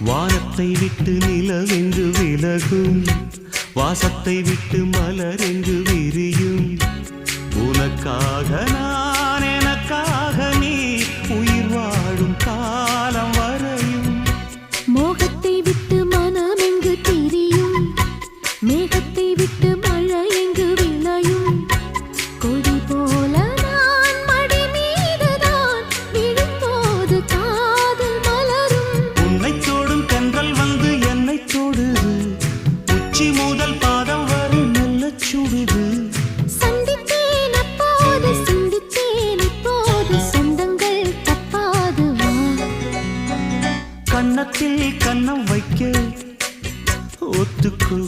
வானத்தை விட்டு நிலவெங்கு விலகும். வாசத்தை விட்டு மலர் என்று விரியும். உனக்காக நான் எனக்காக நீ உயிர் வாழும் காலம் வரையும். மோகத்தை விட்டு மனம் எங்கு தெரியும்? மேகத்தை சிரிவு சந்தித்தேன் அப்போது சிந்தித்தேன் இப்போது சொந்தங்கள் தப்பாது கன்னத்தில் கண்ணம் வைக்க ஒத்துக்கோ